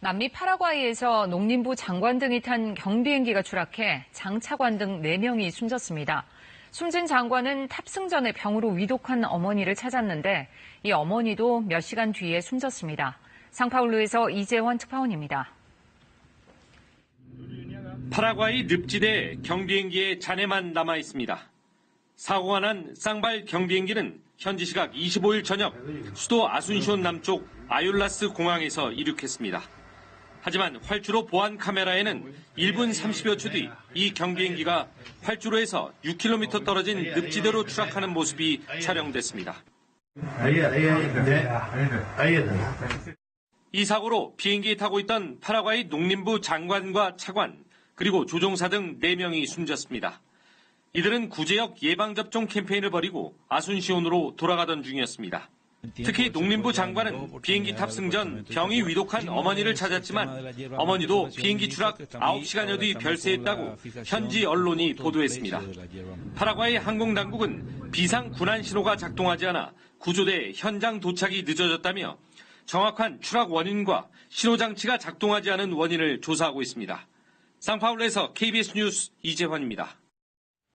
남미 파라과이에서 농림부 장관 등이 탄 경비행기가 추락해 장차관 등 4명이 숨졌습니다. 숨진 장관은 탑승 전에 병으로 위독한 어머니를 찾았는데 이 어머니도 몇 시간 뒤에 숨졌습니다. 상파울루에서 이재원 특파원입니다. 파라과이 늪지대에 경비행기의 잔해만 남아 있습니다. 사고가 난 쌍발 경비행기는 현지 시각 25일 저녁 수도 아순시온 남쪽 아율라스 공항에서 이륙했습니다. 하지만 활주로 보안 카메라에는 1분 30여 초 뒤 이 경비행기가 활주로에서 6km 떨어진 늪지대로 추락하는 모습이 촬영됐습니다. 이 사고로 비행기에 타고 있던 파라과이 농림부 장관과 차관, 그리고 조종사 등 4명이 숨졌습니다. 이들은 구제역 예방접종 캠페인을 벌이고 아순시온으로 돌아가던 중이었습니다. 특히 농림부 장관은 비행기 탑승 전 병이 위독한 어머니를 찾았지만 어머니도 비행기 추락 9시간여 뒤 별세했다고 현지 언론이 보도했습니다. 파라과이 항공당국은 비상 군안 신호가 작동하지 않아 구조대 현장 도착이 늦어졌다며 정확한 추락 원인과 신호장치가 작동하지 않은 원인을 조사하고 있습니다. 상파울루에서 KBS 뉴스 이재환입니다.